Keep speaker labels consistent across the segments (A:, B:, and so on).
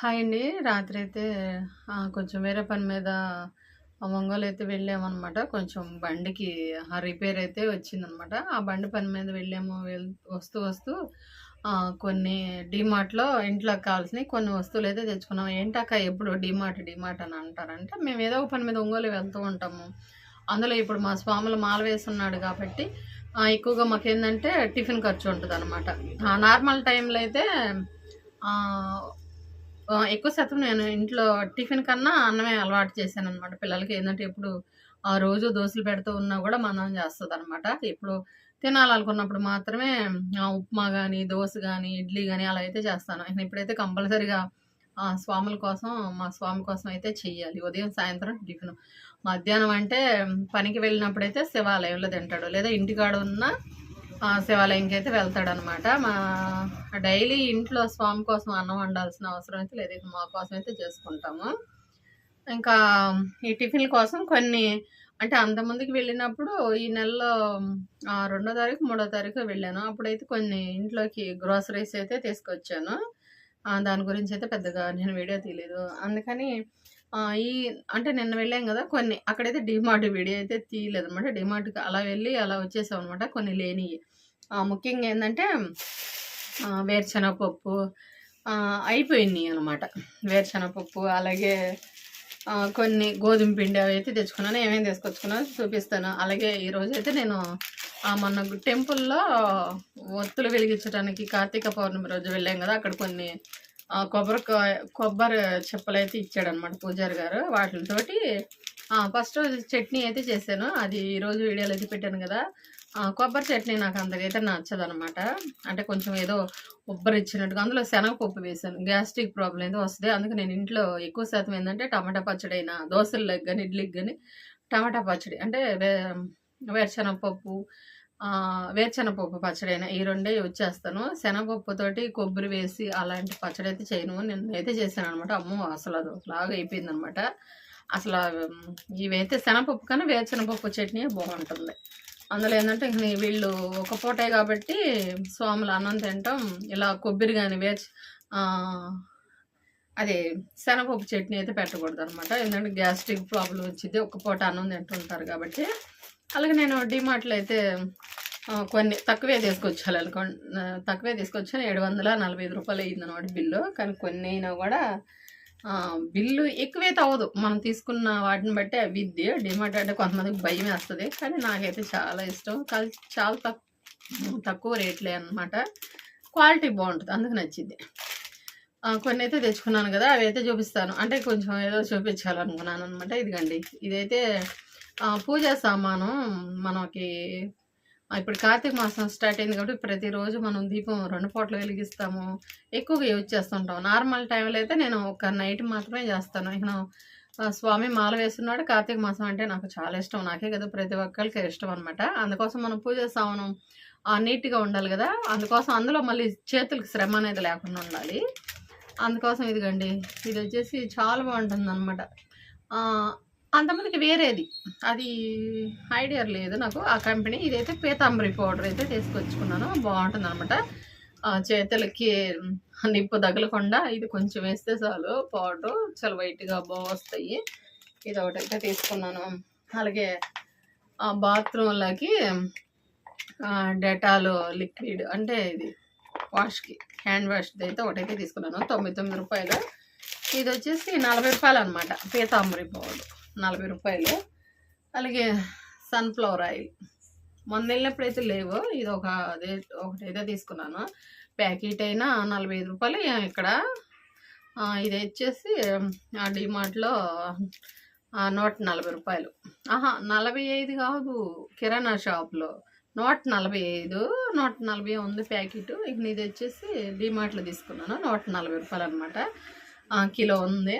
A: Hi అండి. రాత్రి అయితే కొంచెం వేరే పని మీద ఒంగోలు అయితే వెళ్ళామన్నమాట కొంచెం బండికి ఆ రిపేర్ అయితే వచ్చిందనమాట. ఆ బండి పని మీద వెళ్ళాము. వెళ్ వస్తూ వస్తూ కొన్ని డీమార్ట్‌లో ఇంట్లోకి కావాల్సినవి కొన్ని వస్తువులైతే తెచ్చుకున్నాం. ఏంటక్క ఎప్పుడు డిమార్ట్ డీమార్ట్ అని అంటారంటే, మేము ఏదో ఒక పని మీద ఒంగోలు వెళ్తూ ఉంటాము. అందులో ఇప్పుడు మా స్వాములు మాల వేసున్నాడు కాబట్టి ఎక్కువగా మాకేందంటే టిఫిన్ ఖర్చు ఉంటుంది అనమాట నార్మల్ టైంలో అయితే ఎక్కువ శాతం నేను ఇంట్లో టిఫిన్ కన్నా అన్నమే అలవాటు చేశాననమాట. పిల్లలకి ఏంటంటే ఎప్పుడు ఆ రోజు దోశలు పెడుతూ ఉన్నా కూడా మనం చేస్తుంది అనమాట ఎప్పుడు తినాలనుకున్నప్పుడు మాత్రమే ఉప్మా కానీ దోశ కానీ ఇడ్లీ కానీ అలా అయితే చేస్తాను. ఇప్పుడైతే కంపల్సరీగా స్వాముల కోసం మా స్వామి కోసం అయితే చెయ్యాలి. ఉదయం, సాయంత్రం టిఫిను. మధ్యాహ్నం అంటే పనికి వెళ్ళినప్పుడైతే శివాలయంలో తింటాడు. లేదా ఇంటికాడ ఉన్న శివాలయంకి అయితే వెళ్తాడనమాట. మా డైలీ ఇంట్లో స్వామి కోసం అన్నం వండాల్సిన అవసరం అయితే లేదు. ఇక మా కోసం అయితే చేసుకుంటాము. ఇంకా ఈ టిఫిన్‌ల కోసం కొన్ని అంటే అంతకుముందుకు వెళ్ళినప్పుడు ఈ నెలలో రెండో తారీఖు, మూడో తారీఖు వెళ్ళాను. అప్పుడైతే కొన్ని ఇంట్లోకి గ్రోసరీస్ అయితే తీసుకొచ్చాను. దాని గురించి అయితే పెద్దగా నేను వీడియో తీయలేదు. అందుకని ఈ అంటే నిన్న వెళ్ళాం కదా కొన్ని అక్కడైతే డిమార్ట్ వీడియో అయితే తీయలేదనమాట. డిమార్ట్కి అలా వెళ్ళి అలా వచ్చేసామనమాట. కొన్ని లేనివి ముఖ్యంగా ఏంటంటే వేరుశెనగపప్పు వేరుశనగపప్పు అనమాట అయిపోయినియనమాట. వేరుశనగపప్పు అలాగే కొన్ని గోధుమ పిండి అవి అయితే తెచ్చుకున్నాను. ఏమేమి తీసుకొచ్చుకున్నాను చూపిస్తాను. అలాగే ఈరోజైతే నేను మొన్న టెంపుల్‌లో ఒత్తులు వెలిగించడానికి కార్తీక పౌర్ణమి రోజు వెళ్ళాం కదా అక్కడ కొన్ని కొబ్బరి కొబ్బరి చెప్పలు అయితే ఇచ్చాడనమాట పూజారి గారు. వాటితోటి ఫస్ట్ రోజు చట్నీ అయితే చేశాను. అది ఈరోజు వీడియోలో అయితే పెట్టాను కదా కొబ్బరి చట్నీ నాకు అంతగా నచ్చదనమాట. అంటే కొంచెం ఏదో ఉబ్బరిచ్చినట్టుగా అందులో శనగపప్పు వేసాను గ్యాస్ట్రిక్ ప్రాబ్లమ్ ఏదో వస్తుంది అందుకే నేను ఇంట్లో ఎక్కువ శాతం ఏంటంటే టమాటా పచ్చడైనా దోసల్లోకి కానీ ఇడ్లీకి కానీ టమాటా పచ్చడి అంటే వే వేరుశనగపప్పు వేరుశనగపప్పు పచ్చడైనా ఈ రెండే యూజ్ చేస్తాను. శనగపప్పుతోటి కొబ్బరి వేసి అలాంటి పచ్చడి అయితే చేయను. నేను అయితే చేశాను అనమాట అమ్మో! అసలు అది ఒకలాగా అయిపోయిందనమాట. అసలు ఇవైతే శనగపప్పు కానీ వేరుశనగపప్పు చట్నీయే బాగుంటుంది అందులో ఏంటంటే ఇంక వీళ్ళు ఒక పూటే కాబట్టి సోములు అన్నం తినటం ఇలా కొబ్బరి కానీ వేర్చి అదే శనగపప్పు చట్నీ అయితే పెట్టకూడదు అనమాట ఎందుకంటే గ్యాస్ట్రిక్ ప్రాబ్లమ్ వచ్చింది ఒక పూట అన్నం తింటుంటారు కాబట్టి. అలాగే నేను డీమార్ట్‌లో అయితే కొన్ని తక్కువే తీసుకొచ్చాను అనుకో తక్కువే తీసుకొచ్చాను. ఏడు వందల నలభై రూపాయలు 745 అయిందనమాట బిల్లు. కానీ కొన్ని అయినా కూడా బిల్లు ఎక్కువైతే అవ్వదు. మనం తీసుకున్న వాటిని బట్టి అవ్విద్ది. డీమార్ట్ అంటే కొంతమందికి భయమేస్తది. కానీ నాకైతే చాలా ఇష్టం. కానీ చాలా తక్కువ తక్కువ రేట్లే అనమాట. క్వాలిటీ బాగుంటుంది అందుకు నచ్చింది కొన్ని అయితే తెచ్చుకున్నాను గదా! అవైతే చూపిస్తాను. అంటే కొంచెం ఏదో చూపించాలనుకున్నాను అనమాట ఇదిగండి. ఇదైతే పూజా సామాను మనకి ఇప్పుడు కార్తీక మాసం స్టార్ట్ అయింది కాబట్టి ప్రతిరోజు మనం దీపం రెండు పూటలు వెలిగిస్తాము. ఎక్కువగా యూజ్ చేస్తుంటాం. నార్మల్ టైంలో అయితే నేను ఒక నైట్ మాత్రమే చేస్తాను. ఇక స్వామి మాల వేస్తున్నాడు కార్తీక మాసం అంటే నాకు చాలా ఇష్టం. నాకే కదా ప్రతి ఒక్కరికి ఇష్టం అనమాట. అందుకోసం మనం పూజ సామానం నీట్‌గా ఉండాలి కదా అందుకోసం అందులో మళ్ళీ చేతులకు శ్రమ అనేది లేకుండా ఉండాలి. అందుకోసం ఇదిగండి. ఇది వచ్చేసి చాలా బాగుంటుంది అనమాట అంతమందికి వేరేది. అది ఐడియా లేదు నాకు ఆ కంపెనీ. ఇదైతే పీతాంబరి పౌడర్ అయితే తీసుకొచ్చుకున్నాను. బాగుంటుంది అనమాట చేతులకి నిప్పు తగలకుండా ఇది కొంచెం వేస్తే చాలు పౌడరు చాలా వైట్‌గా బావొస్తాయి. ఇదొకటైతే తీసుకున్నాను. అలాగే ఆ బాత్రూమ్‌లకి డెటాలు డెటాల్ లిక్విడ్ అంటే ఇది వాష్‌కి హ్యాండ్ వాష్‌దైతే ఒకటైతే తీసుకున్నాను. తొమ్మిది తొమ్మిది రూపాయలు ఇది వచ్చేసి నలభై రూపాయలు అనమాట. పీతాంబరి పౌడర్ నలభై రూపాయలు అలాగే సన్‌ఫ్లవర్ ఆయిల్. మొన్న వెళ్ళినప్పుడు అయితే లేవు. ఇదొక అదే ఒకటైతే తీసుకున్నాను. ప్యాకెట్ అయినా నలభై ఐదు రూపాయలు ఇక్కడ. ఇది వచ్చేసి ఆ డీమార్ట్‌లో ఆహ్, రూ. 140 అహా! 45 కాదు. కిరాణా షాప్‌లో. 145 140 ఉంది ప్యాకెట్ ఇక ఇదొచ్చేసి డీమార్ట్‌లో తీసుకున్నాను. నూట నలభై రూపాయలు అనమాట. కిలో ఉంది.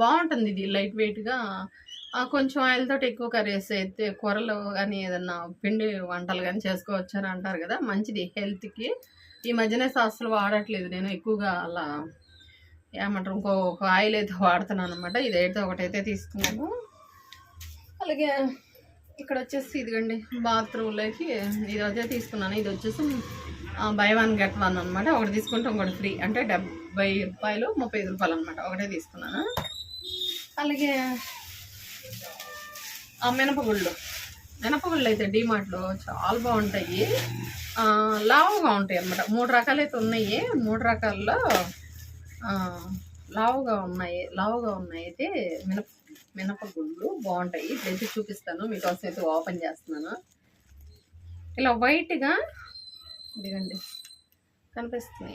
A: బాగుంటుంది ఇది లైట్ వెయిట్‌గా కొంచెం ఆయిల్ తోటి ఎక్కువ కర్రీస్ అయితే కూరలు కానీ ఏదన్నా పిండి వంటలు కానీ చేసుకోవచ్చు అని అంటారు కదా మంచిది హెల్త్‌కి. ఈ మధ్యనే అస్సలు వాడట్లేదు నేను ఎక్కువగా అలా ఏమంటారు ఇంకో ఆయిల్ అయితే వాడుతున్నాను అనమాట ఇది ఇదైతే ఒకటైతే తీసుకున్నాను. అలాగే ఇక్కడ వచ్చేసి ఇదిగండి బాత్రూమ్‌లోకి ఇది వచ్చే తీసుకున్నాను. ఇది వచ్చేసి బై వన్ గెట్ వన్ అనమాట. ఒకటి తీసుకుంటే ఇంకోటి ఫ్రీ. అంటే డబ్బు ముప్పై రూపాయలు ముప్పై ఐదు రూపాయలు అనమాట ఒకటే తీసుకున్నాను. అలాగే మినపగుళ్ళు. మినపగుళ్ళు అయితే డీమార్ట్లో చాలా బాగుంటాయి. లావుగా ఉంటాయి అన్నమాట. మూడు రకాలు అయితే ఉన్నాయి. మూడు రకాల్లో లావుగా ఉన్నాయి. లావుగా ఉన్నాయి అయితే మినప మినపగుళ్ళు బాగుంటాయి. ఇప్పుడైతే చూపిస్తాను. మీకోసం అయితే ఓపెన్ చేస్తున్నాను. ఇలా వైట్గా ఇదిగండి. కనిపిస్తుంది.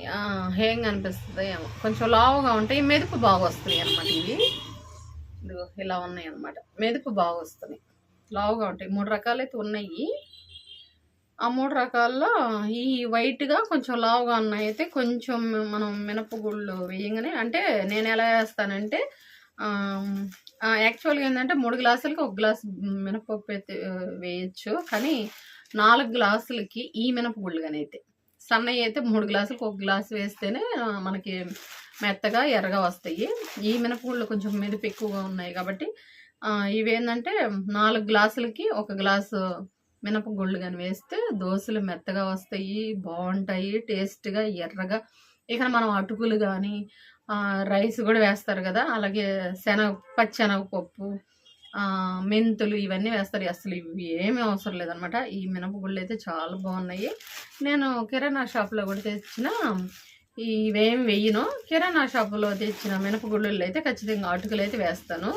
A: హేం కనిపిస్తుంది ఏమో. కొంచెం లావుగా ఉంటాయి మెదుపు బాగా వస్తున్నాయి అనమాట ఇవి. ఇదిగో ఇలా ఉన్నాయి అనమాట మెదుపు బాగా వస్తుంది లావుగా ఉంటాయి. మూడు రకాలైతే ఉన్నాయి. ఆ మూడు రకాల్లో ఈ వైట్గా కొంచెం లావుగా ఉన్నాయి అయితే కొంచెం మనం మినపగుళ్ళు వేయగానే అంటే నేను ఎలా వేస్తానంటే యాక్చువల్గా ఏంటంటే మూడు గ్లాసులకి ఒక గ్లాస్ మినపప్పు అయితే వేయచ్చు. కానీ నాలుగు గ్లాసులకి ఈ మినపగుళ్ళుగానైతే సన్నయ్య అయితే మూడు గ్లాసులకు ఒక గ్లాసు వేస్తేనే మనకి మెత్తగా ఎర్రగా వస్తాయి. ఈ మినపగుళ్ళు కొంచెం మెరుపు ఎక్కువగా ఉన్నాయి కాబట్టి ఇవేంటంటే నాలుగు గ్లాసులకి ఒక గ్లాసు మినపగుళ్ళు కానీ వేస్తే దోశలు మెత్తగా వస్తాయి బాగుంటాయి టేస్ట్గా ఎర్రగా. ఇక మనం అటుకులు కానీ రైస్ కూడా వేస్తారు కదా అలాగే శనగ పచ్చెనగపప్పు మెంతులు ఇవన్నీ వేస్తారు. అసలు ఇవి ఏమీ అవసరం లేదనమాట. ఈ మినపగుళ్ళు అయితే చాలా బాగున్నాయి. నేను కిరాణా షాప్లో కూడా తెచ్చిన ఇవేమి వెయ్యను కిరాణా షాపులో తెచ్చిన మినపగుళ్ళు అయితే ఖచ్చితంగా అటుకులు అయితే వేస్తాను.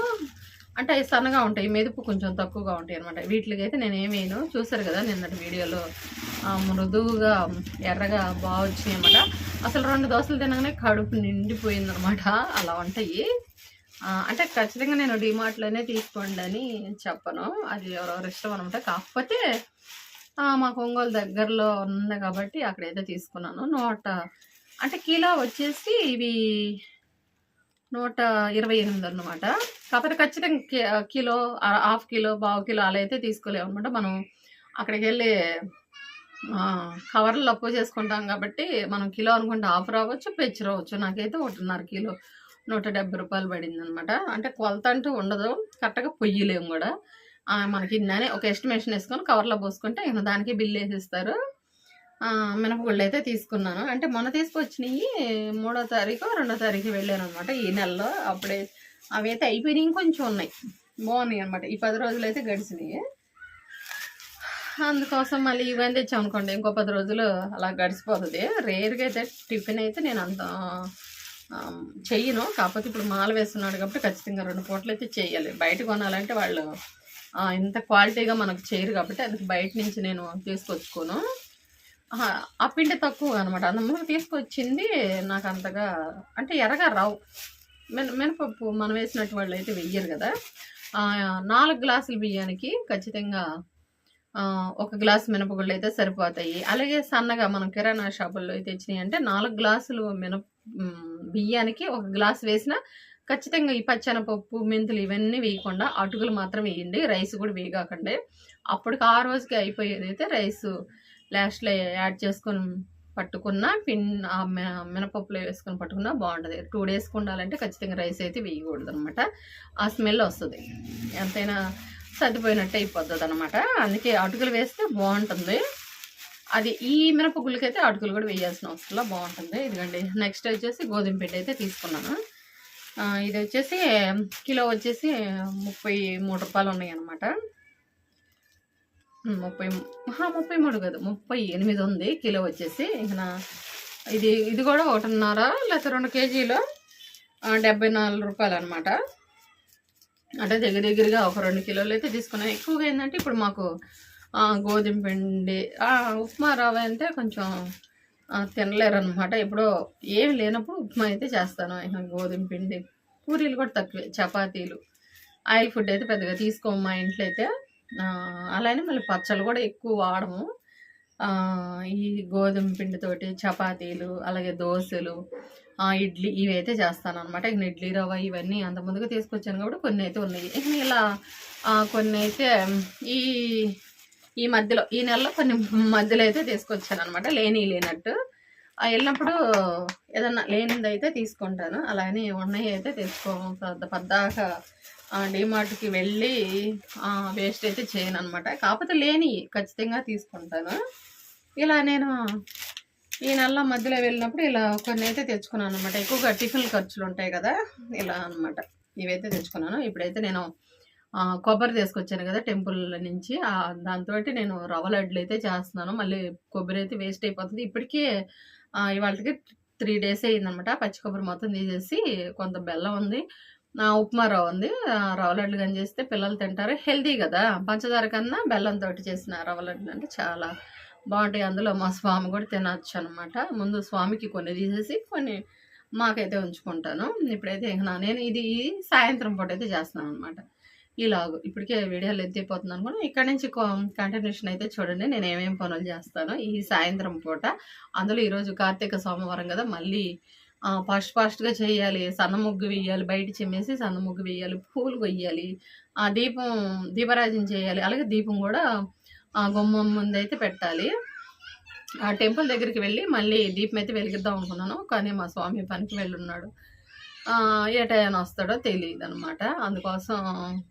A: అంటే అవి సన్నగా ఉంటాయి మెదుపు కొంచెం తక్కువగా ఉంటాయి అనమాట వీటికి అయితే నేను ఏమేను చూసారు కదా నిన్నటి వీడియోలో. మృదువుగా ఎర్రగా బాగా వచ్చినాయి అనమాట అసలు రెండు దోశలు తినగానే కడుపు నిండిపోయిందనమాట. అలా ఉంటాయి. అంటే ఖచ్చితంగా నేను డిమార్ట్లోనే తీసుకోండి అని చెప్పను. అది ఎవరెవరు ఇష్టం అనమాట కాకపోతే మా మాకు ఒంగోలు దగ్గరలో ఉంది కాబట్టి అక్కడైతే తీసుకున్నాను. నూట అంటే కిలో వచ్చేసి ఇవి నూట ఇరవై ఎనిమిది అనమాట కాకపోతే ఖచ్చితంగా కిలో హాఫ్ కిలో పావు కిలో అలా అయితే తీసుకోలేము అనమాట మనం అక్కడికి వెళ్ళి కవర్లు అప్పు చేసుకుంటాం కాబట్టి మనం కిలో అనుకుంటే హాఫ్ రావచ్చు పెచ్చు రావచ్చు. నాకైతే ఒకటిన్నర కిలో. నూట డెబ్బై రూపాయలు పడింది అనమాట అంటే కొలత అంటూ ఉండదు కరెక్ట్గా పొయ్యలేము కూడా. మనకి ఇన్ననే ఒక ఎస్టిమేషన్ వేసుకొని కవర్లో పోసుకుంటే ఇంకా దానికి బిల్ వేసిస్తారు. మినపగుళ్ళు అయితే తీసుకున్నాను. అంటే మొన్న తీసుకొచ్చినవి మూడో తారీఖు రెండో తారీఖు వెళ్ళాను అనమాట ఈ నెలలో. అప్పుడే అవి అయితే అయిపోయినాయి ఇంకొంచెం ఉన్నాయి. బాగున్నాయి అనమాట. ఈ పది రోజులు అయితే గడిచినాయి. అందుకోసం మళ్ళీ ఇవన్నీ తెచ్చామనుకోండి ఇంకో పది రోజులు అలా గడిచిపోతుంది. రేర్గా అయితే టిఫిన్ అయితే నేను అంత చెయ్యను. కాకపోతే ఇప్పుడు మాల వేస్తున్నాడు కాబట్టి ఖచ్చితంగా రెండు పూటలు అయితే చేయాలి బయట కొనాలంటే వాళ్ళు ఇంత క్వాలిటీగా మనకు చేయరు కాబట్టి అందుకు బయట నుంచి నేను తీసుకొచ్చుకోను. ఆ పిండి తక్కువ అనమాట అందులో తీసుకొచ్చింది నాకు అంతగా అంటే ఎర్రగా రావు. మిన మినపప్పు మనం వేసినట్టు వాళ్ళు అయితే వెయ్యరు కదా. నాలుగు గ్లాసులు బియ్యానికి ఖచ్చితంగా ఒక గ్లాసు మినపగుళ్ళు అయితే సరిపోతాయి. అలాగే సన్నగా మనం కిరాణా షాపుల్లో అయితే తెచ్చినాయి అంటే నాలుగు గ్లాసులు మినప బియ్యానికి ఒక గ్లాస్ వేసిన ఖచ్చితంగా ఈ పచ్చనపప్పు మెంతులు ఇవన్నీ వేయకుండా అటుకులు మాత్రం వేయండి. రైస్ కూడా వేయగాకండి అప్పటికి ఆ రోజుకి అయిపోయేది అయితే రైస్ లాస్ట్లో యాడ్ చేసుకొని పట్టుకున్న పిన్ ఆ మినపప్పులో వేసుకొని పట్టుకున్నా బాగుంటుంది. టూ డేస్కి ఉండాలంటే ఖచ్చితంగా రైస్ అయితే వేయకూడదు అనమాట ఆ స్మెల్ వస్తుంది. ఎంతైనా సర్దిపోయినట్టు అయిపోతుంది అనమాట అందుకే అటుకులు వేస్తే బాగుంటుంది. అది ఈ మినపగుళ్ళకి అయితే అటుకులు కూడా వేయాల్సిన అవసరంలో బాగుంటుంది. ఇదిగండి నెక్స్ట్ వచ్చేసి గోధుమ పిండి అయితే తీసుకున్నాను. ఇది వచ్చేసి కిలో వచ్చేసి ముప్పై మూడు రూపాయలు ఉన్నాయి అనమాట ముప్పై ముప్పై మూడు కాదు ముప్పై ఎనిమిది ఉంది కిలో వచ్చేసి. ఇంకా ఇది ఇది కూడా ఒకటిన్నర లేకపోతే రెండు కేజీలో డెబ్బై నాలుగు రూపాయలు అనమాట అంటే దగ్గర దగ్గరగా ఒక రెండు కిలోలు అయితే తీసుకున్నాం ఎక్కువగా ఏంటంటే ఇప్పుడు మాకు గోధుమ పిండి ఉప్మా రవ్వ అంటే కొంచెం తినలేరు అనమాట ఇప్పుడు ఏమి లేనప్పుడు ఉప్మా అయితే చేస్తాను. గోధుమ పిండి పూరీలు కూడా తక్కువే చపాతీలు. ఆయిల్ ఫుడ్ అయితే పెద్దగా తీసుకోము మా ఇంట్లో అయితే. అలానే మళ్ళీ పచ్చళ్ళు కూడా ఎక్కువ వాడము. ఈ గోధుమ పిండితోటి చపాతీలు అలాగే దోశలు ఇడ్లీ ఇవి అయితే చేస్తాను అనమాట ఇక ఇడ్లీ రవ్వ ఇవన్నీ అంత ముందుగా తీసుకొచ్చాను కాబట్టి కొన్ని అయితే ఉన్నాయి. ఇలా కొన్ని అయితే ఈ ఈ మధ్యలో ఈ నెలలో కొన్ని మధ్యలో అయితే తీసుకొచ్చాను అనమాట లేని లేనట్టు. వెళ్ళినప్పుడు ఏదన్నా లేనిది అయితే తీసుకుంటాను అలానే ఉన్నాయి అయితే తీసుకోము పెద్ద పద్దాక డిమార్ట్కి వెళ్ళి వేస్ట్ అయితే చేయను అనమాట కాకపోతే లేని ఖచ్చితంగా తీసుకుంటాను. ఇలా నేను ఈ నెల మధ్యలో వెళ్ళినప్పుడు ఇలా కొన్ని అయితే తెచ్చుకున్నాను అనమాట ఎక్కువగా టిఫిన్ ఖర్చులు ఉంటాయి కదా ఇలా అన్నమాట. ఇవైతే తెచ్చుకున్నాను. ఇప్పుడైతే నేను కొబ్బరి తీసుకొచ్చాను కదా టెంపుల్ నుంచి. దాంతో నేను రవ్వ లడ్లు అయితే చేస్తున్నాను. మళ్ళీ కొబ్బరి అయితే వేస్ట్ అయిపోతుంది. ఇప్పటికే ఇవాళకి త్రీ డేస్ అయిందనమాట పచ్చి కొబ్బరి మొత్తం తీసేసి కొంత బెల్లం ఉంది. ఉప్మా రవ్వ ఉంది. ఆ, రవ్వ లడ్లు కానీ చేస్తే పిల్లలు తింటారు. హెల్దీ కదా. పంచదార కన్నా బెల్లంతో చేసిన రవ్వ లడ్లు అంటే చాలా బాగుంటాయి. అందులో మా స్వామి కూడా తినచ్చు అనమాట. ముందు స్వామికి కొన్ని తీసేసి కొన్ని మాకైతే ఉంచుకుంటాను. ఇప్పుడైతే నా- నేను ఇది సాయంత్రం పూట అయితే చేస్తున్నాను అనమాట. ఇలాగ ఇప్పటికే వీడియోలు ఎత్తిపోతున్నాను కూడా. ఇక్కడ నుంచి కంటిన్యూషన్ అయితే చూడండి నేను ఏమేమి పనులు చేస్తాను. ఈ సాయంత్రం పూట అందులో ఈరోజు కార్తీక సోమవారం కదా మళ్ళీ ఫాస్ట్ ఫాస్ట్గా చేయాలి. సన్న ముగ్గు వేయాలి బయట చిమ్మేసి సన్న ముగ్గు వేయాలి పూలు కొయ్యాలి ఆ దీపం దీపరాజం చేయాలి. అలాగే దీపం కూడా ఆ గుమ్మం ముందు అయితే పెట్టాలి. ఆ టెంపుల్ దగ్గరికి వెళ్ళి మళ్ళీ దీపం అయితే వెలిగిద్దాం అనుకున్నాను కానీ మా స్వామి పనికి వెళ్ళున్నాడు. ఏ టైం వస్తాడో తెలియదు అనమాట అందుకోసం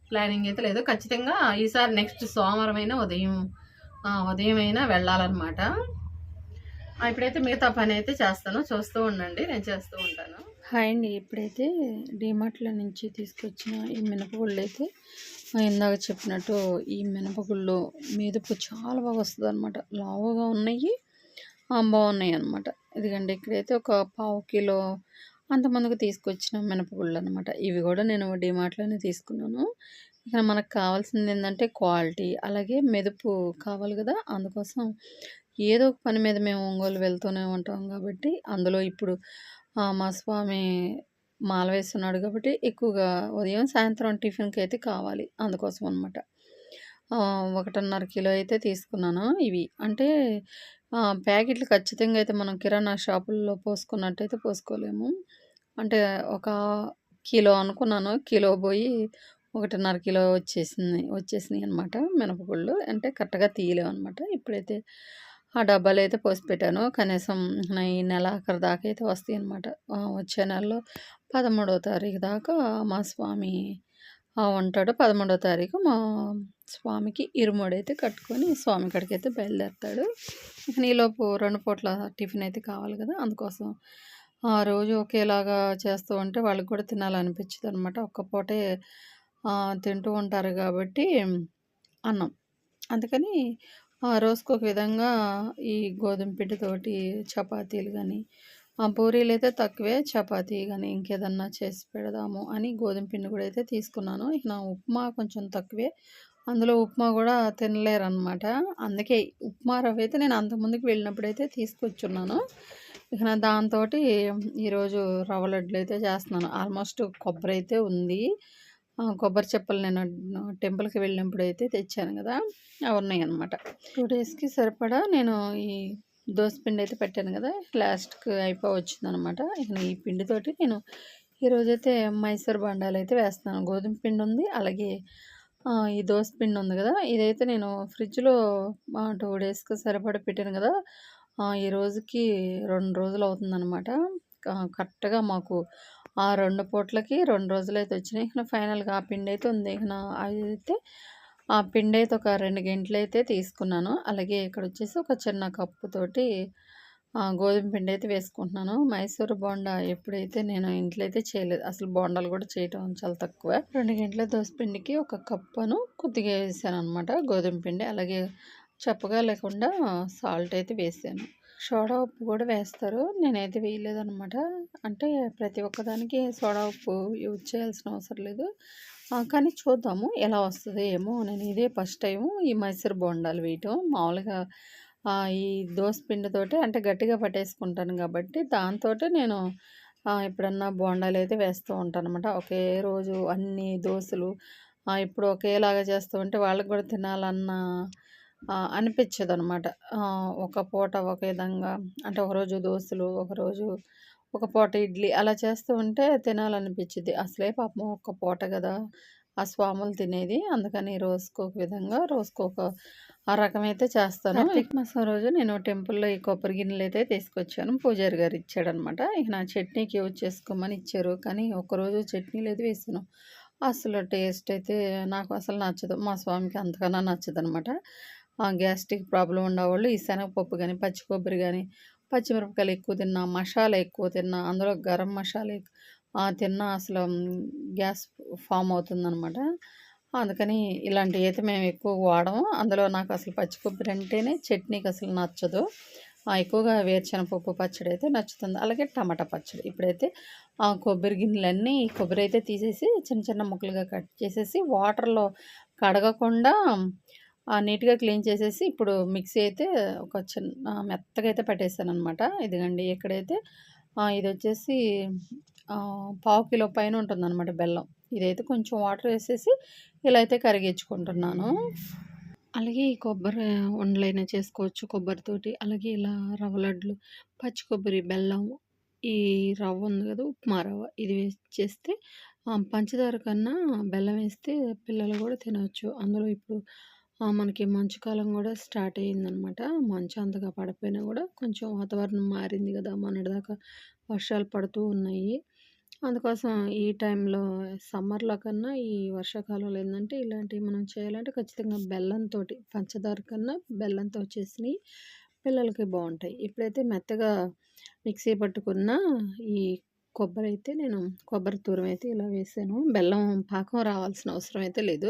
A: ప్లానింగ్ అయితే లేదు. ఖచ్చితంగా ఈసారి నెక్స్ట్ సోమవారం అయినా ఉదయం ఉదయం అయినా వెళ్ళాలన్నమాట. ఇప్పుడైతే మిగతా పని అయితే చేస్తాను. చూస్తూ ఉండండి. నేను చేస్తూ ఉంటాను.
B: హాయ్ అండి. ఇప్పుడైతే డిమార్ట్లో నుంచి తీసుకొచ్చిన ఈ మినపగుళ్ళు అయితే ఇందాక చెప్పినట్టు ఈ మినపగుళ్ళు మీదపు చాలా బాగా వస్తుంది అనమాట లావుగా ఉన్నాయి బాగున్నాయి అనమాట ఇదిగండి ఇక్కడైతే ఒక పావు కిలో అంతమందికి తీసుకొచ్చిన మినపగుళ్ళు అనమాట ఇవి కూడా నేను డిమార్ట్లోనే తీసుకున్నాను. ఇక్కడ మనకు కావాల్సింది ఏంటంటే క్వాలిటీ అలాగే మెదుపు కావాలి కదా. అందుకోసం ఏదో ఒక పని మీద మేము ఒంగోలు వెళ్తూనే ఉంటాం కాబట్టి అందులో ఇప్పుడు మా స్వామి మాల వేస్తున్నాడు కాబట్టి ఎక్కువగా ఉదయం సాయంత్రం టిఫిన్కి అయితే కావాలి అందుకోసం అనమాట ఒకటిన్నర కిలో అయితే తీసుకున్నాను ఇవి. అంటే ప్యాకెట్లు ఖచ్చితంగా అయితే మనం కిరాణా షాపుల్లో పోసుకున్నట్టయితే పోసుకోలేము. అంటే ఒక కిలో అనుకున్నాను. కిలో పోయి ఒకటిన్నర కిలో వచ్చేసింది వచ్చేసినాయి అనమాట మినపగుళ్ళు. అంటే కరెక్ట్గా తీయలేము అనమాట ఇప్పుడైతే ఆ డబ్బాలు అయితే పోసి పెట్టాను. కనీసం ఈ నెల ఆఖరి దాకా అయితే వస్తాయి అనమాట వచ్చే నెలలో పదమూడవ తారీఖు దాకా మా స్వామి ఉంటాడు. పదమూడవ తారీఖు మా స్వామికి ఇరుముడు అయితే కట్టుకొని స్వామి కాడికి అయితే బయలుదేరుతాడు నీలోపు రెండు పూట్ల టిఫిన్ అయితే కావాలి కదా అందుకోసం ఆ రోజు ఒకేలాగా చేస్తూ ఉంటే వాళ్ళకి కూడా తినాలనిపించదు అనమాట ఒక్క పూటే తింటూ ఉంటారు కాబట్టి అన్నం. అందుకని ఆ, రోజుకు ఒక విధంగా ఈ గోధుమ పిండితోటి చపాతీలు కానీ ఆ పూరీలు అయితే తక్కువే చపాతీ కానీ ఇంకేదన్నా చేసి పెడదాము అని గోధుమ పిండి కూడా అయితే తీసుకున్నాను. ఇక నా ఉప్మా కొంచెం తక్కువే అందులో ఉప్మా కూడా తినలేరు అనమాట అందుకే ఉప్మా రవ్వ అయితే నేను అంతకుముందుకు వెళ్ళినప్పుడు అయితే తీసుకొచ్చున్నాను. ఇక నా దాంతో ఈరోజు రవ్వ లడ్లు అయితే చేస్తున్నాను. ఆల్మోస్ట్ కొబ్బరి అయితే ఉంది కొబ్బరి చెప్పలు నేను టెంపుల్కి వెళ్ళినప్పుడు అయితే తెచ్చాను కదా అవి ఉన్నాయి అనమాట టూ డేస్కి సరిపడా నేను ఈ దోశ పిండి అయితే పెట్టాను కదా లాస్ట్కి అయిపో వచ్చిందనమాట ఇక ఈ పిండితోటి నేను ఈరోజైతే మైసూర్ బండాలు అయితే వేస్తున్నాను. గోధుమ పిండి ఉంది అలాగే ఈ దోశ పిండి ఉంది కదా ఇదైతే నేను ఫ్రిడ్జ్లో టూ డేస్కి సరిపడా పెట్టాను కదా ఈ రోజుకి రెండు రోజులు అవుతుందన్నమాట. కరెక్ట్గా మాకు ఆ రెండు పూట్లకి రెండు రోజులు అయితే వచ్చినాయి. ఇక ఫైనల్గా ఆ పిండి అయితే ఉంది. ఇక అయితే ఆ పిండి అయితే ఒక రెండు గంటలు అయితే తీసుకున్నాను. అలాగే ఇక్కడ వచ్చేసి ఒక చిన్న కప్పుతోటి గోధుమ పిండి అయితే వేసుకుంటున్నాను. మైసూర్ బోండా ఎప్పుడైతే నేను ఇంట్లో అయితే చేయలేదు. అసలు బోండాలు కూడా చేయటం చాలా తక్కువ. రెండు గంటల దోశపిండికి ఒక కప్పును కొద్దిగా వేసాను అనమాట గోధుమ పిండి అలాగే చప్పగా లేకుండా సాల్ట్ అయితే వేసాను. సోడా ఉప్పు కూడా వేస్తారు. నేనైతే వేయలేదనమాట అంటే ప్రతి ఒక్కదానికి సోడా ఉప్పు యూజ్ చేయాల్సిన అవసరం లేదు. కానీ చూద్దాము ఎలా వస్తుంది ఏమో. నేను ఇదే ఫస్ట్ టైము ఈ మైసూర్ బోండాలు వేయటం. మామూలుగా ఈ దోశ పిండితోటి అంటే గట్టిగా పట్టేసుకుంటాను కాబట్టి దాంతో నేను ఎప్పుడన్నా బోండాలు అయితే వేస్తూ ఉంటాను అనమాట ఒకే రోజు అన్ని దోశలు ఇప్పుడు ఒకేలాగా చేస్తూ ఉంటే వాళ్ళకి కూడా తినాలన్న అనిపించదు అనమాట ఒక పూట ఒక విధంగా అంటే ఒకరోజు దోశలు ఒకరోజు ఒక పూట ఇడ్లీ అలా చేస్తూ ఉంటే తినాలనిపించింది అసలే పాపం ఒక్క పూట కదా ఆ స్వాములు తినేది. అందుకని రోజుకు ఒక విధంగా రోజుకు ఒక ఆ రకం అయితే చేస్తాను. కార్తీక మాసం రోజు నేను టెంపుల్లో ఈ కొబ్బరి గిన్నెలు అయితే తీసుకొచ్చాను. పూజారి గారు ఇచ్చాడనమాట ఇక నా చట్నీకి యూజ్ చేసుకోమని ఇచ్చారు. కానీ ఒకరోజు చట్నీలు అయితే వేసాను. అసలు టేస్ట్ అయితే నాకు అసలు నచ్చదు. మా స్వామికి అంతకన్నా నచ్చదు అనమాట గ్యాస్ట్రిక్ ప్రాబ్లం ఉండేవాళ్ళు ఈ శనగపప్పు కానీ పచ్చి కొబ్బరి కానీ పచ్చిమిరపకాయలు ఎక్కువ తిన్నా మసాలా ఎక్కువ తిన్నా అందులో గరం మసాలా తిన్నా అసలు గ్యాస్ ఫామ్ అవుతుందనమాట. అందుకని ఇలాంటివి అయితే మేము ఎక్కువ వాడము. అందులో నాకు అసలు పచ్చి కొబ్బరి అంటేనే చట్నీకి అసలు నచ్చదు. ఎక్కువగా వేరుశనపప్పు పచ్చడి అయితే నచ్చుతుంది. అలాగే టమాటా పచ్చడి. ఇప్పుడైతే ఆ కొబ్బరి గిన్నెలన్నీ కొబ్బరి అయితే తీసేసి చిన్న చిన్న ముక్కలుగా కట్ చేసేసి వాటర్లో కడగకుండా నీట్గా క్లీన్ చేసేసి ఇప్పుడు మిక్సీ అయితే ఒక చిన్న మెత్తగా అయితే పట్టేసాను అనమాట ఇదిగండి ఇక్కడైతే ఇది వచ్చేసి పావు కిలో పైన ఉంటుంది అనమాట బెల్లం. ఇదైతే కొంచెం వాటర్ వేసేసి ఇలా అయితే కరిగించుకుంటున్నాను. అలాగే ఈ కొబ్బరి ఉండలైనా చేసుకోవచ్చు కొబ్బరితోటి అలాగే ఇలా రవ్వ లడ్లు పచ్చి కొబ్బరి బెల్లం ఈ రవ్వ ఉంది కదా ఉప్మా రవ్వ ఇది వేసి చేస్తే పంచదార కన్నా బెల్లం వేస్తే పిల్లలు కూడా తినవచ్చు అందులో ఇప్పుడు మనకి మంచు కాలం కూడా స్టార్ట్ అయ్యిందనమాట మంచు అంతగా పడిపోయినా కూడా కొంచెం వాతావరణం మారింది కదా మొన్నటిదాకా వర్షాలు పడుతూ ఉన్నాయి. అందుకోసం ఈ టైంలో సమ్మర్లో కన్నా ఈ వర్షాకాలంలో ఏంటంటే ఇలాంటివి మనం చేయాలంటే ఖచ్చితంగా బెల్లంతో పంచదార కన్నా బెల్లంతో చేసినవి పిల్లలకి బాగుంటాయి. ఇప్పుడైతే మెత్తగా మిక్సీ పట్టుకున్న ఈ కొబ్బరి అయితే నేను కొబ్బరి తూరం అయితే ఇలా వేసాను. బెల్లం పాకం రావాల్సిన అవసరం అయితే లేదు.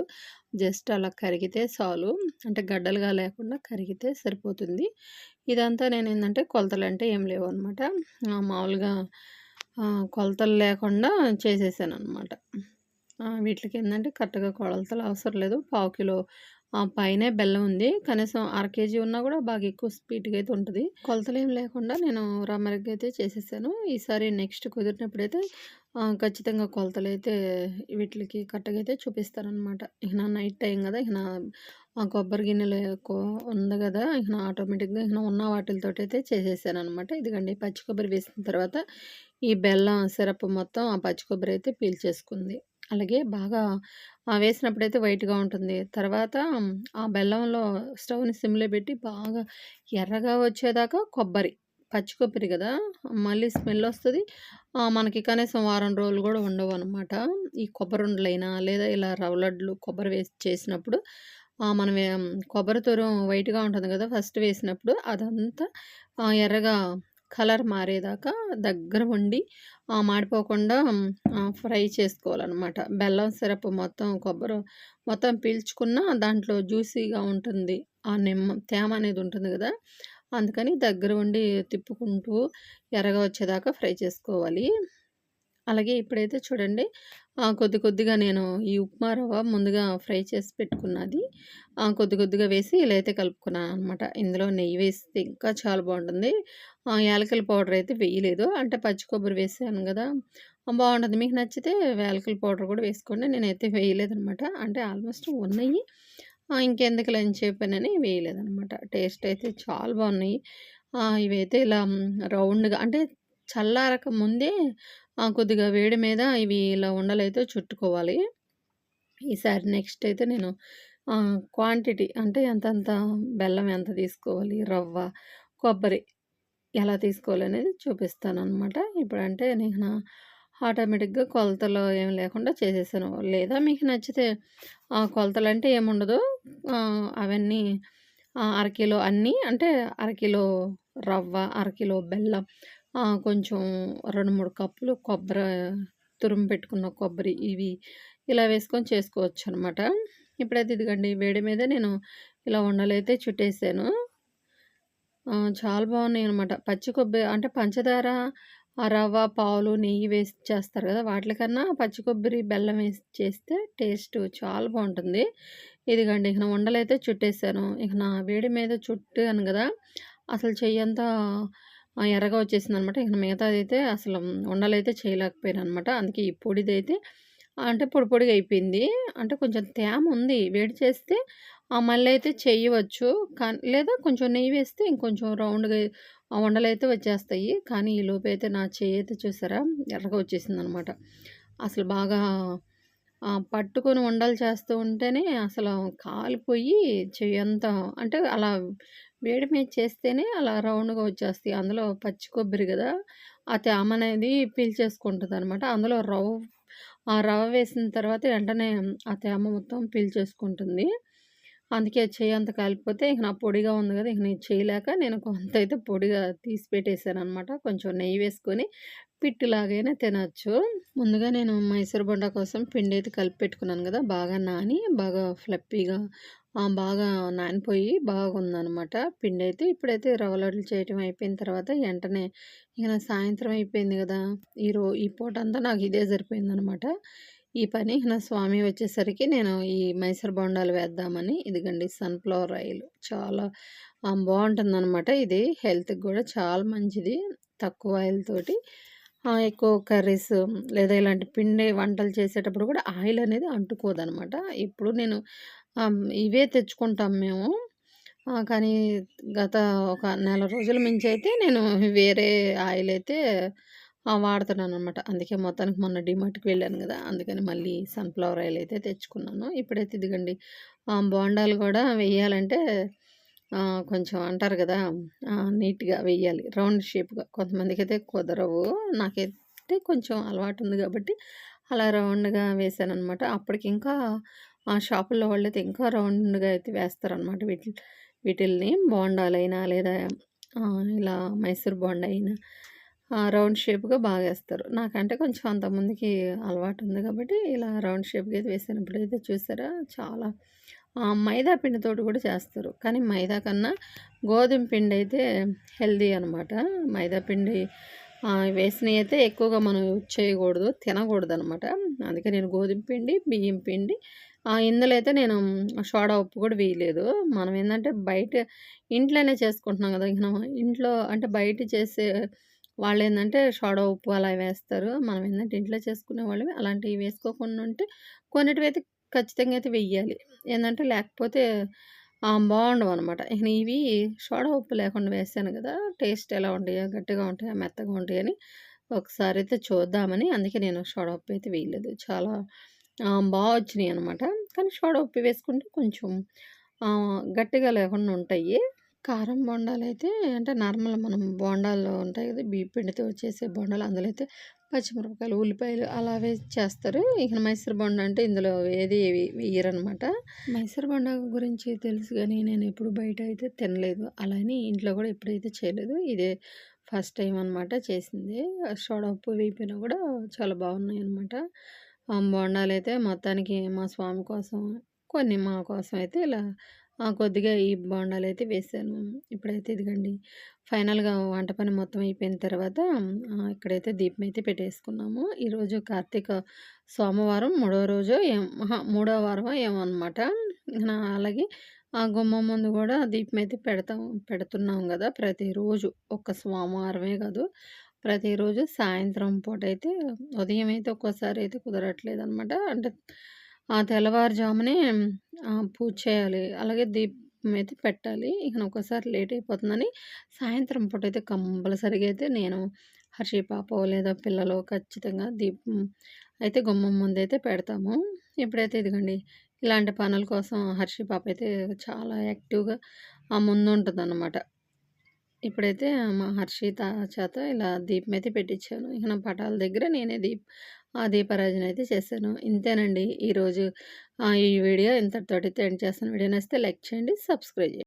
B: జస్ట్ అలా కరిగితే చాలు. అంటే గడ్డలుగా లేకుండా కరిగితే సరిపోతుంది. ఇదంతా నేను ఏంటంటే కొలతలు అంటే ఏం లేవు అనమాట మామూలుగా కొలతలు లేకుండా చేసేసాను అనమాట వీటికి ఏంటంటే కరెక్ట్గా కొలతలు అవసరం లేదు. పావు కిలో పైనే బెల్లం ఉంది. కనీసం అర కేజీ ఉన్నా కూడా బాగా ఎక్కువ స్పీడ్గా అయితే ఉంటుంది. కొలతలు ఏం లేకుండా నేను రమరగ్గా అయితే చేసేసాను. ఈసారి నెక్స్ట్ కుదిరినప్పుడైతే ఖచ్చితంగా కొలతలు అయితే వీటికి కరెక్ట్గా అయితే చూపిస్తారనమాట ఇక నైట్ టైం కదా ఇక ఆ కొబ్బరి గిన్నెలు ఎక్కువ ఉంది కదా ఇక ఆటోమేటిక్గా ఇక ఉన్న వాటితో అయితే చేసేసాను అనమాట ఇదిగండి పచ్చి కొబ్బరి వేసిన తర్వాత ఈ బెల్లం సిరప్ మొత్తం ఆ పచ్చి కొబ్బరి అయితే పీల్చేసుకుంది. అలాగే బాగా ఆ వేసినప్పుడైతే వైట్గా ఉంటుంది. తర్వాత ఆ బెల్లంలో స్టవ్ని సిమ్లో పెట్టి బాగా ఎర్రగా వచ్చేదాకా కొబ్బరి పచ్చి కొబ్బరి కదా మళ్ళీ స్మెల్ వస్తుంది. మనకి కనీసం వారం రోజులు కూడా ఉండవు అనమాట ఈ కొబ్బరి ఉండలైనా లేదా ఇలా రవ్వ లడ్లు కొబ్బరి వేసి చేసినప్పుడు మనం కొబ్బరి తురం వైట్గా ఉంటుంది కదా! ఫస్ట్ వేసినప్పుడు అదంతా ఎర్రగా కలర్ మారేదాకా దగ్గర ఉండి మాడిపోకుండా ఫ్రై చేసుకోవాలన్నమాట. బెల్లం సిరప్ మొత్తం కొబ్బరి మొత్తం పీల్చుకున్న దాంట్లో జ్యూసీగా ఉంటుంది. ఆ నిమ్మ తేమ అనేది ఉంటుంది కదా! అందుకని దగ్గర ఉండి తిప్పుకుంటూ ఎర్రగా వచ్చేదాకా ఫ్రై చేసుకోవాలి. అలాగే ఇప్పుడైతే చూడండి కొద్ది కొద్దిగా నేను ఈ ఉప్మా రవ్వ ముందుగా ఫ్రై చేసి పెట్టుకున్నది. కొద్ది కొద్దిగా వేసి ఇలా అయితే కలుపుకున్నాను అనమాట ఇందులో నెయ్యి వేస్తే ఇంకా చాలా బాగుంటుంది. యాలకల పౌడర్ అయితే వేయలేదు. అంటే పచ్చి కొబ్బరి వేసాను కదా బాగుంటుంది. మీకు నచ్చితే యాలకల పౌడర్ కూడా వేసుకోండి. నేనైతే వేయలేదనమాట అంటే ఆల్మోస్ట్ ఉన్నాయి ఇంకెందుకు లంచ్ చెప్పానని వేయలేదనమాట టేస్ట్ అయితే చాలా బాగున్నాయి. ఇవైతే ఇలా రౌండ్గా అంటే చల్లారక ముందే కొద్దిగా వేడి మీద ఇవి ఇలా ఉండలైతే చుట్టుకోవాలి. ఈసారి నెక్స్ట్ అయితే నేను క్వాంటిటీ అంటే ఎంతంత బెల్లం ఎంత తీసుకోవాలి రవ్వ కొబ్బరి ఎలా తీసుకోవాలి అనేది చూపిస్తాను అనమాట ఇప్పుడంటే నేను ఆటోమేటిక్గా కొలతలు ఏం లేకుండా చేసేసాను. లేదా మీకు నచ్చితే కొలతలు అంటే ఏముండదు. అవన్నీ అరకిలో అన్నీ అంటే అరకిలో రవ్వ అరకిలో బెల్లం కొంచెం రెండు మూడు కప్పులు కొబ్బరి తురుము పెట్టుకున్న కొబ్బరి ఇవి ఇలా వేసుకొని చేసుకోవచ్చు అనమాట ఇప్పుడైతే ఇదిగండి వేడి మీద నేను ఇలా ఉండలైతే చుట్టేసాను. చాలా బాగున్నాయి అనమాట పచ్చి కొబ్బరి అంటే పంచదార ఆ రవ్వ పాలు నెయ్యి వేసి చేస్తారు కదా వాటికన్నా పచ్చి కొబ్బరి బెల్లం వేసి చేస్తే టేస్ట్ చాలా బాగుంటుంది. ఇదిగండి ఇక నా ఉండలైతే చుట్టేసాను. ఇక నా వేడి మీద చుట్టాను కదా అసలు చెయ్యంతా ఎర్రగా వచ్చేసింది అనమాట ఇక మిగతాది అయితే అసలు ఉండలైతే చేయలేకపోయాను అనమాట అందుకే ఈ పొడిదైతే అంటే పొడి పొడిగా అయిపోయింది. అంటే కొంచెం తేమ ఉంది. వేడి చేస్తే మళ్ళీ అయితే చేయవచ్చు. కానీ లేదా కొంచెం నెయ్యి వేస్తే ఇంకొంచెం రౌండ్గా ఆ అయితే వచ్చేస్తాయి. కానీ ఈ లోపు అయితే నా చేయి అయితే చూసారా? ఎర్రగా వచ్చేసింది అనమాట అసలు బాగా పట్టుకొని ఉండలు చేస్తూ ఉంటేనే అసలు కాలిపోయి చెయ్యంతా అంటే అలా వేడి మీద చేస్తేనే అలా రౌండ్గా వచ్చేస్తాయి. అందులో పచ్చి కొబ్బరి కదా ఆ తేమ అనేది పీల్చేసుకుంటుంది అనమాట అందులో రవ్వ ఆ రవ్వ వేసిన తర్వాత వెంటనే ఆ తేమ మొత్తం పీల్చేసుకుంటుంది అందుకే చెయ్యి అంత కాలిపోతే ఇక నా పొడిగా ఉంది కదా ఇక నేను చేయలేక నేను కొంత అయితే పొడిగా తీసి పెట్టేశాను అనమాట కొంచెం నెయ్యి వేసుకొని పిట్టులాగైనా తినచ్చు. ముందుగా నేను మైసూర్ బొండ కోసం పిండి అయితే కలిపి పెట్టుకున్నాను కదా బాగా నాని బాగా ఫ్లప్పీగా బాగా నానిపోయి బాగుందనమాట. పిండి అయితే ఇప్పుడైతే రవ్వ లడ్లు చేయటం అయిపోయిన తర్వాత వెంటనే ఇక సాయంత్రం అయిపోయింది కదా! ఈరో ఈ పూట అంతా నాకు ఇదే సరిపోయిందనమాట. ఈ పని నా స్వామి వచ్చేసరికి నేను ఈ మైసూర్ బొండాలు వేద్దామని ఇదిగండి సన్ఫ్లవర్ ఆయిల్. చాలా బాగుంటుందన్నమాట ఇది. హెల్త్కి కూడా చాలా మంచిది. తక్కువ ఆయిల్ తోటి ఎక్కువ కర్రీస్ లేదా ఇలాంటి పిండి వంటలు చేసేటప్పుడు కూడా ఆయిల్ అనేది అంటుకోదనమాట. ఇప్పుడు నేను ఇవే తెచ్చుకుంటాం మేము. కానీ గత ఒక నెల రోజుల మించి అయితే నేను వేరే ఆయిల్ అయితే వాడుతున్నాను అనమాట అందుకే మొత్తానికి మొన్న డిమార్ట్కి వెళ్ళాను కదా అందుకని మళ్ళీ సన్ఫ్లవర్ ఆయిల్ అయితే తెచ్చుకున్నాను. ఇప్పుడైతే ఇదిగండి బోండాలు కూడా వేయాలంటే కొంచెం అంటారు కదా నీట్గా వెయ్యాలి రౌండ్ షేప్గా. కొంతమందికి అయితే కుదరవు నాకైతే కొంచెం అలవాటు ఉంది కాబట్టి అలా రౌండ్గా వేసాను అనమాట అప్పటికి ఇంకా ఆ షాపుల్లో వాళ్ళైతే ఇంకా రౌండ్గా అయితే వేస్తారనమాట వీటి వీటిల్ని. బోండాలైనా లేదా ఇలా మైసూర్ బోండా అయినా రౌండ్ షేప్గా బాగా వేస్తారు. నాకంటే కొంచెం అంతమందికి అలవాటు ఉంది కాబట్టి ఇలా రౌండ్ షేప్గా అయితే వేసినప్పుడు అయితే చూసారా? చాలా మైదా పిండితోటి కూడా చేస్తారు. కానీ మైదా కన్నా గోధుమ పిండి అయితే హెల్దీ అనమాట మైదా పిండి వేసినవి అయితే ఎక్కువగా మనం యూజ్ చేయకూడదు తినకూడదు అనమాట అందుకే నేను గోధుమ పిండి బియ్యం పిండి ఇందులో అయితే నేను సోడా ఉప్పు కూడా వేయలేదు. మనం ఏంటంటే బయట ఇంట్లోనే చేసుకుంటున్నాం కదా ఇంట్లో అంటే బయట చేసే వాళ్ళు ఏంటంటే సోడా ఉప్పు అలా వేస్తారు. మనం ఏంటంటే ఇంట్లో చేసుకునే వాళ్ళు అలాంటివి వేసుకోకుండా ఉంటే కొన్నిటివి అయితే ఖచ్చితంగా అయితే వెయ్యాలి. ఏంటంటే లేకపోతే బాగుండవు అనమాట ఇవి సోడా ఉప్పు లేకుండా వేసాను కదా టేస్ట్ ఎలా ఉంటాయో గట్టిగా ఉంటాయో మెత్తగా ఉంటాయని ఒకసారి అయితే చూద్దామని అందుకే నేను సోడా ఉప్పు అయితే వేయలేదు. చాలా బాగా వచ్చినాయి అనమాట కానీ సోడా ఉప్పు వేసుకుంటే కొంచెం గట్టిగా లేకుండా ఉంటాయి. కారం బొండాలు అయితే అంటే నార్మల్ మనం బొండాలు ఉంటాయి కదా బియ్య పిండితో చేసే బొండాలు. అందులో అయితే పచ్చిమిరపకాయలు ఉల్లిపాయలు అలా వేసి చేస్తారు. ఇక మైసూర్ బొండ అంటే ఇందులో ఏది వేయరనమాట మైసూర్ బొండ గురించి తెలుసు కానీ నేను ఎప్పుడు బయట అయితే తినలేదు. అలానే ఇంట్లో కూడా ఎప్పుడైతే చేయలేదు ఇదే ఫస్ట్ టైం అనమాట చేసింది. సోడా ఉప్పు వేయిపోయినా కూడా చాలా బాగున్నాయి అనమాట బొండాలు అయితే మొత్తానికి మా స్వామి కోసం కొన్ని మా కోసం అయితే ఇలా కొద్దిగా ఈ బోండాలైతే వేసాను. ఇప్పుడైతే ఇదిగండి ఫైనల్‌గా వంట పని మొత్తం అయిపోయిన తర్వాత ఇక్కడైతే దీపం అయితే పెట్టేసుకున్నాము. ఈరోజు కార్తీక సోమవారం మూడో రోజు ఏం మూడో వారం ఏమో అనమాట. అలాగే ఆ గుమ్మం ముందు కూడా దీపం అయితే పెడతాం పెడుతున్నాం కదా ప్రతిరోజు. ఒక్క సోమవారమే కాదు. ప్రతిరోజు సాయంత్రం పూట అయితే ఉదయం అయితే ఒక్కోసారి అయితే కుదరట్లేదనమాట. అంటే ఆ తెల్లవారుజామునే పూజ చేయాలి. అలాగే దీపం అయితే పెట్టాలి. ఇక ఒక్కోసారి లేట్ అయిపోతుందని సాయంత్రం పూట అయితే కంపల్సరీగా అయితే నేను హర్షి పాప లేదా పిల్లలు ఖచ్చితంగా దీపం అయితే గుమ్మం ముందైతే పెడతాము. ఇప్పుడైతే ఇదిగండి ఇలాంటి పనుల కోసం హర్షి పాప అయితే చాలా యాక్టివ్‌గా ఆ అన్నమాట ఇప్పుడైతే మా హర్షిత చేత ఇలా దీపం అయితే పెట్టించాను. ఇక నా పటాల దగ్గర నేనే దీప్ ఆ దీపారాజన అయితే చేశాను. ఇంతేనండి. ఈరోజు ఈ వీడియో ఇంతటితోటి ఎండ్ చేస్తాను. వీడియో నచ్చితే లైక్ చేయండి సబ్స్క్రైబ్ చేయండి.